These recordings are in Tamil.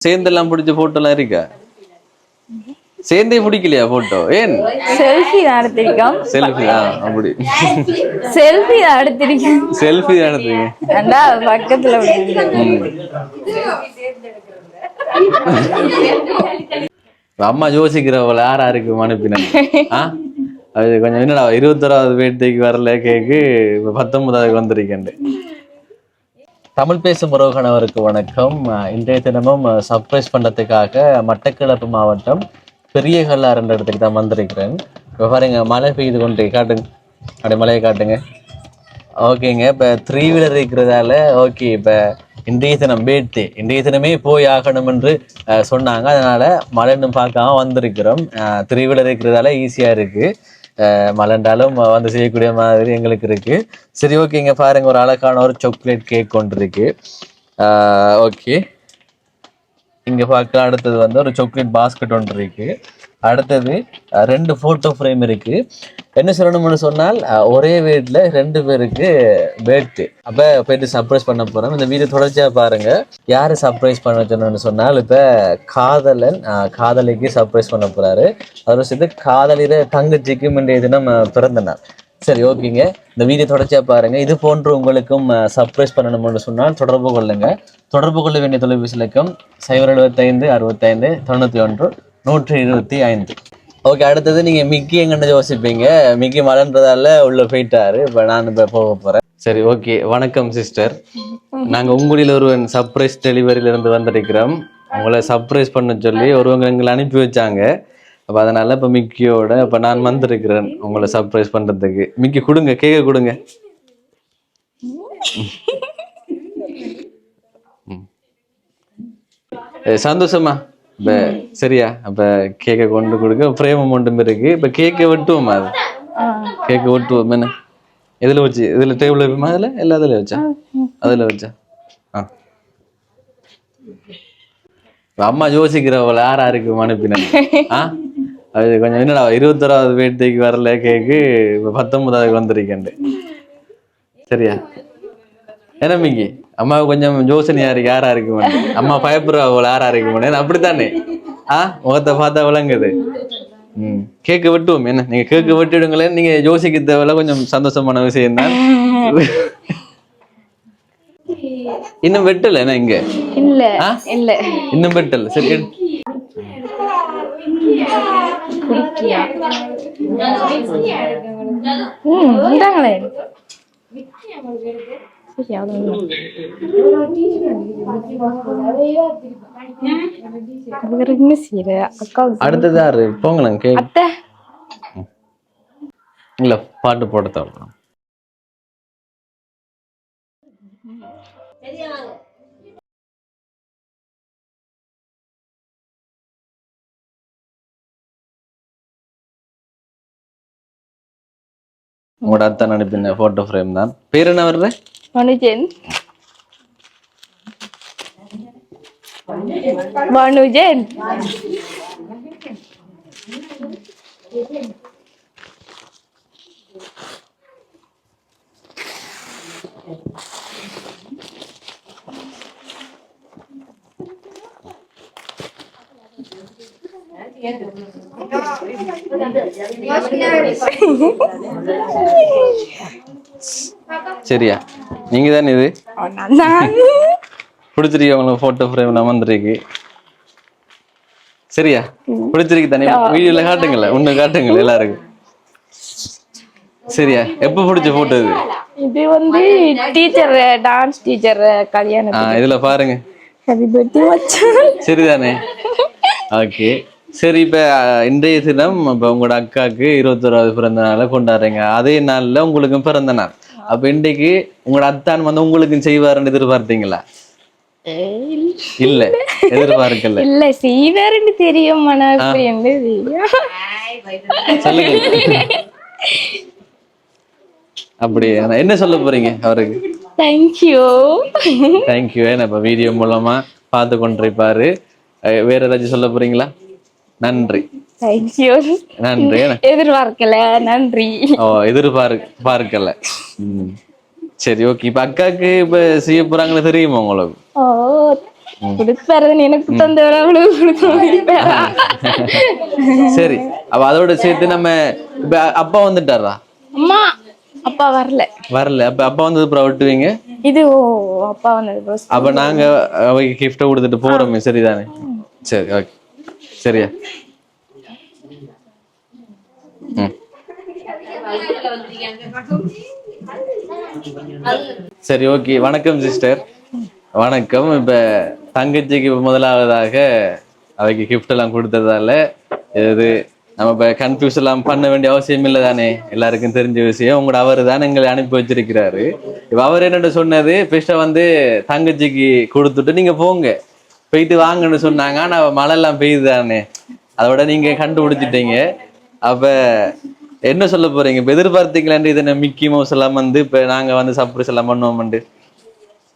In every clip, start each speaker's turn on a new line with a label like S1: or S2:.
S1: சேர்ந்தெல்லாம் பிடிச்ச போட்டோ எல்லாம் இருக்கா? சேர்ந்தே பிடிக்கலையா போட்டோ ஏன்?
S2: செல்ஃபி தான் எடுத்திருக்கோம்.
S1: செல்ஃபி அப்படி.
S2: செல்ஃபி தான்
S1: செல்ஃபி
S2: அண்டா பக்கத்துல.
S1: அம்மா யோசிக்கிறவள யாரா இருக்கு அனுப்பினேன். ஆ? அது கொஞ்சம் என்னடா இருபத்தொராவது பேட்டைக்கு வரல கேக்கு பத்தொன்பதாவது வந்திருக்கேன் தமிழ் பேசும் உறவுகணவருக்கு வணக்கம். இன்றைய தினமும் சர்ப்ரைஸ் பண்ணுறதுக்காக மட்டக்களப்பு மாவட்டம் பெரிய கல்லார் என்ற இடத்துக்கு தான் வந்திருக்கிறேன். இப்போ பாருங்க மழை பெய்து கொண்டு காட்டுங்க. அப்படியே மழையை காட்டுங்க. ஓகேங்க இப்போ த்ரீ வீலர் இருக்கிறதால ஓகே இப்போ இன்றைய தினம் பேட்டு இன்றைய தினமே போய் ஆகணும் என்று சொன்னாங்க. அதனால் மழைன்னு பார்க்காம வந்திருக்கிறோம். த்ரீ வீலர் இருக்கிறதால ஈஸியாக இருக்குது அஹ், வந்து செய்யக்கூடிய மாதிரி எங்களுக்கு இருக்கு. சரி ஓகேங்க பாருங்க ஒரு அழகான ஒரு சாக்லேட் கேக் கொண்டு இருக்கு. ஓகே இங்க பார்க்கலாம் அடுத்தது வந்து ஒரு சாக்லேட் பாஸ்கெட் ஒன்று இருக்கு. அடுத்தது ரெண்டு ஃபோட்டோ ஃப்ரேம் இருக்கு. என்ன சொல்லணும்னு சொன்னால் ஒரே வீட்டில் ரெண்டு பேருக்கு பேர்த்து அப்போ போயிட்டு சர்ப்ரைஸ் பண்ண போகிறோம் இந்த வீடியோ தொடர்ச்சியாக பாருங்க. யார் சர்ப்ரைஸ் பண்ண சொன்னோம்னு சொன்னால் இப்போ காதலன் காதலிக்கு சர்ப்ரைஸ் பண்ண போகிறாரு அதோட சேர்த்து காதலிர தங்கச்சிக்கு முந்தைய தினம் பிறந்த நாள். சரி ஓகேங்க. இந்த வீடியோ தொடர்ச்சியாக பாருங்கள் இது போன்று உங்களுக்கும் சர்ப்ரைஸ் பண்ணணும்னு சொன்னால் தொடர்பு கொள்ளுங்க. தொடர்பு கொள்ள வேண்டிய தொலைபேசிலக்கும் சைபர் எழுபத்தைந்து அறுபத்தைந்து தொண்ணூற்றி ஒன்று நூற்றி இருபத்தி ஐந்து. ஓகே அடுத்தது நீங்க மிக்கி எங்கன்னு யோசிப்பீங்க. மிக்கி மலன்றதால உள்ள போயிட்டாரு. இப்போ நான் இப்போ போக போறேன். சரி ஓகே வணக்கம் சிஸ்டர் நாங்க உங்களில் ஒருவன் சர்ப்ரைஸ் டெலிவரியில இருந்து வந்திருக்கிறோம். உங்களை சர்ப்ரைஸ் பண்ண சொல்லி ஒருவங்க எங்களை அனுப்பி வச்சாங்க. அப்போ அதனால இப்போ மிக்கியோட இப்போ நான் வந்திருக்கிறேன் உங்களை சர்ப்ரைஸ் பண்றதுக்கு. மிக்கி கொடுங்க கேக்க கொடுங்க. சந்தோஷமா இப்போ சரியா? அப்போ கேக்கை கொண்டு கொடுக்க பிரேமம் ஒன்றும் இருக்கு. இப்போ கேக்கை வெட்டுவோமா அது? கேக்கை வெட்டுவோம். என்ன? எதில் வச்சு? இதில் டேபிள் வைப்போமா அதில்? இல்லை அதில் வச்சா? அதில் வச்சா? ஆ. அம்மா யோசிக்கிறவள யாரா இருக்கு அனுப்பினேன் ஆ? அது கொஞ்சம் என்னடா இருபத்தொராவது பேட்டைக்கு வரல கேக்கு இப்போ பத்தொன்பதாவது வந்திருக்கேன் சரியா? என்ன மிங்கி அம்மா கொஞ்சம் யோசனையா இருக்கு யாரா இருக்கு மாட்டேன். அம்மா பயப்படுறா அவள் யாரா இருக்கு மாட்டேன். அப்படித்தானே? ஆ முகத்தை பார்த்தா விளங்குது. ம் கேக்கு வெட்டுவோம். என்ன நீங்க கேக்கு வெட்டிடுங்களேன் நீங்க யோசிக்க தேவையில்ல கொஞ்சம் சந்தோஷமான விஷயம் தான் இன்னும் வெட்டல என்ன இங்க?
S2: இல்ல? இல்ல.
S1: இன்னும் வெட்டல. சரி.
S2: ம் இந்தாங்களே சரி அவ்வளவுதான். வேற என்ன செய்யற அக்காவுக்கு
S1: அடுத்தது யாரு? போங்களேன்
S2: அத்தை.
S1: இல்ல பாட்டு போட தேவை உங்களோட அத்தான் அனுப்பின போட்டோ ஃப்ரேம் தான். பேர் என்ன வர்ற
S2: மனுஜன் மனுஜன்
S1: சரியா நீங்க தானே இது பிடிச்சிருக்கு உங்களுக்கு போட்டோ ஃப்ரேம் வந்திருக்கு. சரியா? பிடிச்சிருக்கு தானே? வீடியோல காட்டுங்கள ஒண்ணு காட்டுங்கள எல்லாருக்கும். சரியா? எப்ப பிடிச்ச போட்டோ இது?
S2: இது வந்து டீச்சர் டான்ஸ் டீச்சர் கல்யாணம்
S1: ஆ இதுல பாருங்க.
S2: ஹாப்பி பர்த்டே மச்சான்.
S1: சரிதானே? ஓகே. சரி இப்ப இன்றைய தினம் இப்ப உங்களோட அக்காவுக்கு இருபத்தோராவது பிறந்த நாளை கொண்டாடுறீங்க. அதே நாள்ல உங்களுக்கும் பிறந்த நாள். அப்ப இன்றைக்கு உங்களோட அத்தான் வந்து உங்களுக்கும் செய்வாருன்னு எதிர்பார்த்தீங்களா? இல்ல எதிர்பார்க்கல.
S2: இல்ல செய்வாருன்னு தெரியும் மன அப்படி
S1: ஆனா என்ன சொல்ல போறீங்க அவருக்கு?
S2: தேங்க்யூ
S1: தேங்க்யூ இப்ப வீடியோ மூலமா பார்த்து கொண்டிருப்பாரு. வேற ஏதாச்சும் சொல்ல போறீங்களா? நன்றி.
S2: தேங்க்யூ
S1: நன்றி.
S2: எதிர்பார்க்கல நன்றி.
S1: ஓ எதிர்பார்க்க பார்க்கல. சரி ஓகே. இப்ப அக்காக்கு இப்ப செய்ய போறாங்களே தெரியுமா உங்களுக்கு?
S2: ஓ கொடுப்பாரு எனக்கு தந்தவரை அவளுக்கு கொடுப்பாரா
S1: சரி அப்ப அதோட சேர்த்து நம்ம இப்ப அப்பா வந்துட்டாரா?
S2: அம்மா அப்பா வரல.
S1: வரல. அப்ப அப்பா வந்தது அப்புறம் விட்டுவீங்க
S2: இது ஓ அப்பா வந்தது.
S1: அப்ப நாங்க அவைக்கு கிஃப்ட கொடுத்துட்டு போறோமே சரிதானே? சரி ஓகே. சரியா. சரி ஓகே. வணக்கம் சிஸ்டர். வணக்கம். இப்ப தங்கச்சிக்கு முதலாவதாக அவைக்கு கிஃப்ட் எல்லாம் கொடுத்ததால இது நம்ம இப்ப கன்ஃபியூஸ் எல்லாம் பண்ண வேண்டிய அவசியம் இல்லை தானே? எல்லாருக்கும் தெரிஞ்ச விஷயம். உங்களோட அவர் தான் எங்களை அனுப்பி வச்சிருக்கிறாரு. இப்ப அவர் என்னட்டு சொன்னது? பெஸ்ட்டா வந்து தங்கச்சிக்கு கொடுத்துட்டு நீங்க போங்க. போயிட்டு வாங்கன்னு சொன்னாங்க. ஆனா மழை எல்லாம் பெய்யுது தானே? அதோட நீங்க கண்டுபிடிச்சிட்டீங்க. அப்ப என்ன சொல்ல போறீங்க? இப்ப எதிர்பார்த்தீங்களாண்டு இது மிக்கி மவுஸ் எல்லாம் வந்து இப்ப நாங்க வந்து சர்ப்ரைஸ் எல்லாம் பண்ணுவோம்ண்டு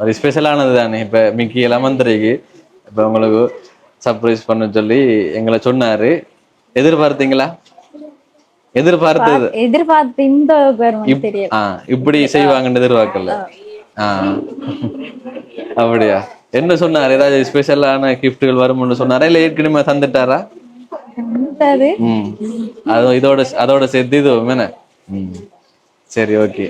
S1: அது ஸ்பெஷலானது தானே. இப்ப மிக்கி எல்லாம் வந்துருக்கு. இப்ப உங்களுக்கு சர்ப்ரைஸ் பண்ண சொல்லி எங்களை சொன்னாரு. எதிர்பார்த்தீங்களா? எதிர்பார்த்தது.
S2: எதிர்பார்த்து இந்த
S1: இப்படி செய்வாங்கன்னு எதிர்பார்க்கல. அப்படியா? என்ன சொன்னார்? ஏதாவது ஸ்பெஷலான கிஃப்ட்கள் வரும்னு சொன்னாரா? இல்ல ஏற்கனவே தந்துட்டாரா?
S2: அது?
S1: இதோட அதோட சேர்த்து இது சரி ஓகே.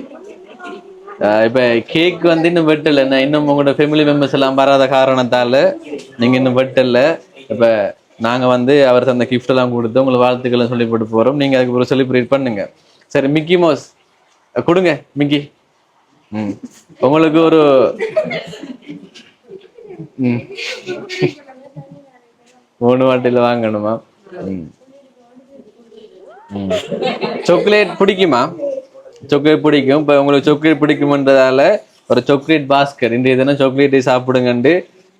S1: இப்ப கேக் வந்து இன்னும் வெட்டல. என்ன இன்னும் உங்களோட ஃபேமிலி மெம்பர்ஸ் எல்லாம் வராத காரணத்தால நீங்க இன்னும் வெட்டல. இப்ப நாங்க வந்து அவர் தந்த கிஃப்ட் எல்லாம் கொடுத்து உங்களுக்கு வாழ்த்துக்கள் சொல்லி போட்டு போறோம். நீங்க அதுக்கு ஒரு செலிப்ரேட் பண்ணுங்க. சரி மிக்கி மோஸ் கொடுங்க மிக்கி. ம். உங்களுக்கு ஒரு ம். மூணு வாட்டில வாங்கணுமா? ம் சாக்லேட் பிடிக்குமா? சாக்லேட் பிடிக்கும். இப்போ உங்களுக்கு சாக்லேட் பிடிக்குமன்றதால ஒரு சாக்லேட் பாஸ்கர் இன்றைய தினம் சாக்லேட்டை சாப்பிடுங்கண்டு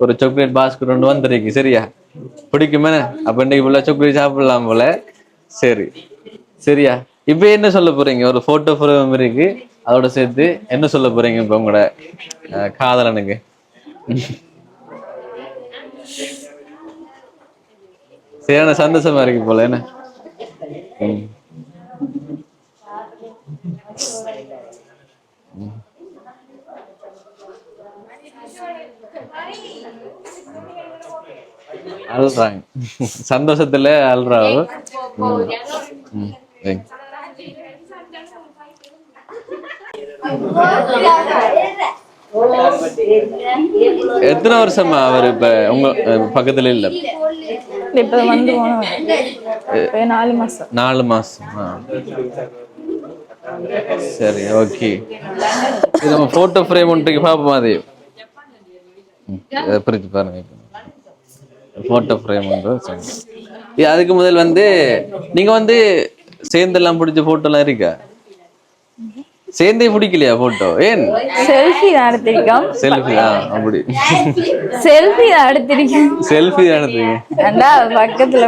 S1: ஒரு சாக்லேட் பாஸ்கர் ஒன்று வந்துருக்கு. சரியா? பிடிக்குமே? அப்போ இன்னைக்கு ஃபுல்லாக சாக்லேட் சாப்பிடலாம் போல. சரி. சரியா? இப்போ என்ன சொல்ல போறீங்க? ஒரு ஃபோட்டோ ஃப்ரேம் இருக்கு. அதோட சேர்த்து என்ன சொல்ல போறீங்க இப்போ உங்களோட காதலனுக்கு? சரியான சந்தோஷமா இருக்கு போல என்ன? அழுறாங்க சந்தோஷத்துல அழுறாவோ எத்தனை வருஷமா அவர் இப்ப உங்க பக்கத்துல இல்ல?
S2: இப்போ வந்து போனோம் நாலு மாசம்.
S1: நாலு ஆ. சரி ஓகே. இது நம்ம போட்டோ ஃப்ரேம் ஒன்றைக்கு பார்ப்போம் அது பிரித்து பாருங்க. போட்டோ ஃப்ரேம் ஒன்று சரி. இது அதுக்கு முதல் வந்து நீங்க வந்து சேர்ந்தெல்லாம் பிடிச்ச போட்டோலாம் இருக்கா? சேர்ந்தே பிடிக்கலையா போட்டோ ஏன்?
S2: செல்ஃபி தான் எடுத்திருக்கோம்.
S1: செல்ஃபி ஆ அப்படி.
S2: செல்ஃபி தான் எடுத்திருக்கோம்.
S1: செல்ஃபி தானதுங்க
S2: அண்டா பக்கத்துல.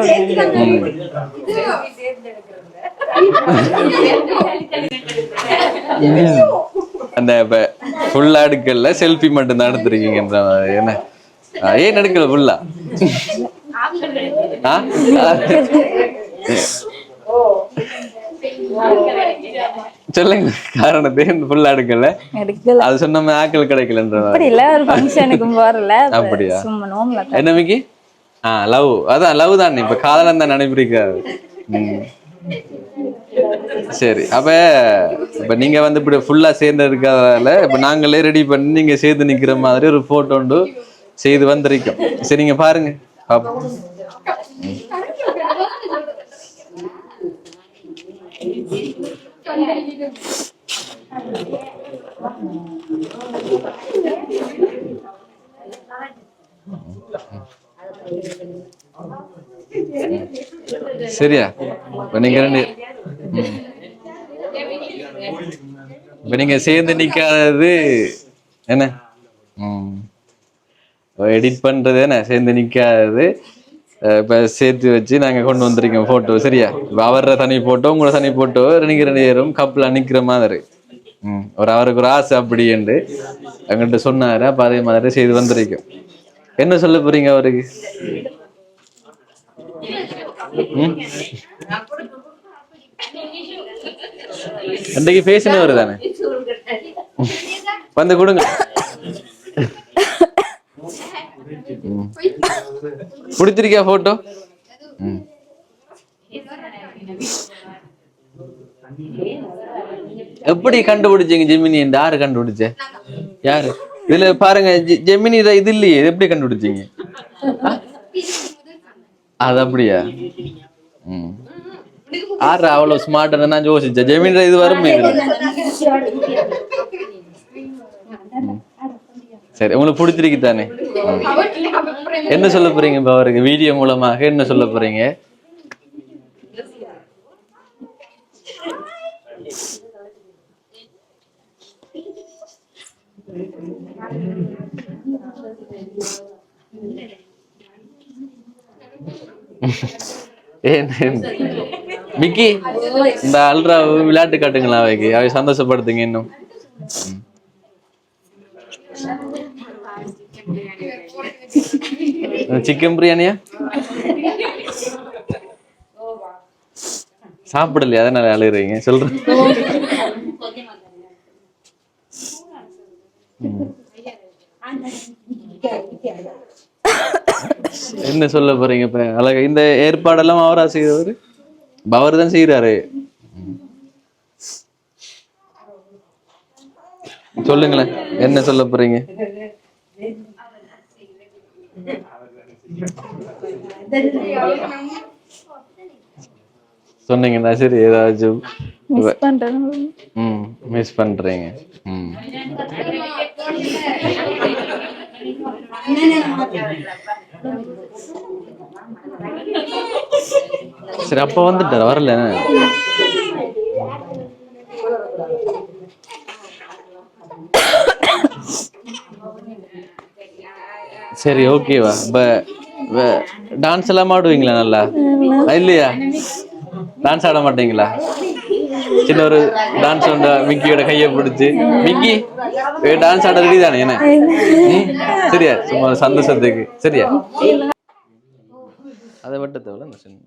S1: அந்த இப்ப ஃபுல்லா எடுக்கல செல்ஃபி மட்டும் தான் எடுத்திருக்கீங்கன்ற மாதிரி. என்ன? ஏன் எடுக்கல ஃபுல்லா ஆ? சொல்லுங்க. காரணத்தை ஃபுல்லா எடுக்கல. அது சொன்ன ஆக்கள் கிடைக்கலன்ற.
S2: அப்படி இல்ல ஒரு ஃபங்க்ஷனுக்கும் அப்ப
S1: அப்படியா?
S2: சும்மா நோம்ல
S1: என்ன மிக்கி? ஆ லவ் அதான் லவ் தான் இப்ப காதலம் தான் நினைப்பிருக்காது ம். சரி அப்ப இப்ப நீங்க வந்து இப்படி ஃபுல்லா சேர்ந்து இருக்கிறதால இப்ப நாங்களே ரெடி பண்ணி நீங்க சேர்ந்து நிக்கிற மாதிரி ஒரு போட்டோ ஒன்று செய்து வந்திருக்கோம். சரி நீங்க பாருங்க. சரியா? இப்ப நீங்க ரெண்டு இப்ப நீங்க சேர்ந்து நிக்காதது என்ன? எடிட் பண்றது என்ன? சேர்ந்து நிக்காதது. இப்ப சேர்த்து வச்சு நாங்க கொண்டு வந்திருக்கோம் போட்டோ சரியா? இப்ப அவர தனி போட்டோ உங்களோட தனி போட்டோ ரெண்டு ரெண்டு பேரும் கப்பல நிக்கிற மாதிரி. ம் ஒரு அவருக்கு ஒரு ஆசை அப்படி என்று எங்கிட்ட சொன்னாரு அப்ப அதே மாதிரி செய்து வந்திருக்கோம். என்ன சொல்ல போறீங்க அவருக்கு? அன்றைக்கு பேசினவர் தானே வந்து கொடுங்க. பிடிச்சிருக்கியா போட்டோ ம். எப்படி கண்டுபிடிச்சீங்க ஜெமினி? இந்த யாரு கண்டுபிடிச்ச? யாரு? இதுல பாருங்க ஜெ- ஜெமினி இத- இல்லையே. இது எப்படி கண்டுபிடிச்சீங்க? அது அப்படியா? ம். ஆறு அவ்வளவு ஸ்மார்ட் நான் யோசிச்சேன். ஜெமினி இது வருமே. சரி உங்களுக்கு பிடிச்சிருக்கு தானே என்ன சொல்ல போறீங்க இப்போ அவருக்கு வீடியோ மூலமாக என்ன சொல்ல போறீங்க? மிக்கி இந்த அல்ரா விளையாட்டு காட்டுங்களா அவைக்கு? அவை சந்தோஷப்படுத்துங்க இன்னும். சிக்கன் பிரியாணியா? சாப்பிடலையா? அதனால அழுகுறீங்க. சொல்றேன் என்ன சொல்ல போறீங்க இப்ப? அழக இந்த ஏற்பாடெல்லாம் அவரா செய்தவர்? அவர் தான் செய்யறாரு சொல்லுங்களேன் என்ன சொல்ல போறீங்க? சொன்னீங்கன்னா சரி ஏதாச்சும்
S2: மிஸ் பண்றேன்
S1: ம் மிஸ் பண்றீங்க. ம். சரி அப்ப வந்துட்டார் வரல. சரி ஓகேவா இப்போ டான்ஸ் எல்லாம் ஆடுவீங்களா நல்லா? இல்லையா? டான்ஸ் ஆட மாட்டீங்களா? சின்ன ஒரு டான்ஸ் ஒன்றா மிக்கியோட கையை பிடிச்சி. மிக்கி டான்ஸ் ஆட ரெடி தானே என்ன? சரியா? சும்மா சந்தோஷத்துக்கு சரியா? அதை விட்ட தேவை இந்த சின்ன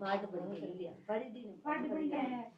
S1: பாட்டு பாட்டு